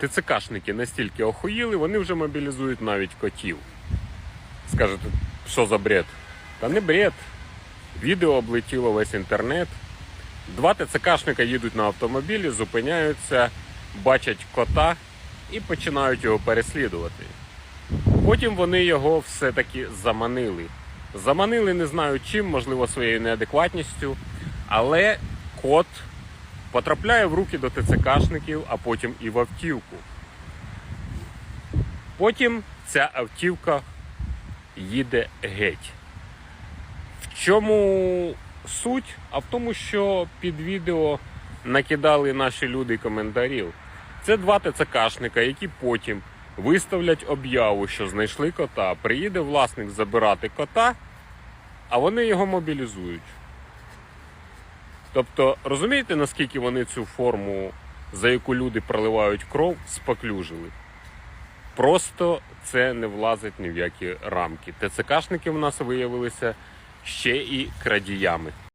ТЦКшники настільки охуїли, вони вже мобілізують навіть котів. Скажете, що за бред? Та не бред. Відео облетіло весь інтернет. Два ТЦКшника їдуть на автомобілі, зупиняються, бачать кота і починають його переслідувати. Потім вони його все-таки заманили. Заманили не знаю чим, можливо, своєю неадекватністю, але кот потрапляє в руки до ТЦКшників, а потім і в автівку. Потім ця автівка їде геть. В чому суть? А в тому, що під відео накидали наші люди коментарів. Це два ТЦКшника, які потім виставлять об'яву, що знайшли кота. Приїде власник забирати кота, а вони його мобілізують. Тобто, розумієте, наскільки вони цю форму, за яку люди проливають кров, споклюжили? Просто це не влазить ні в які рамки. ТЦКшники в нас виявилися ще і крадіями.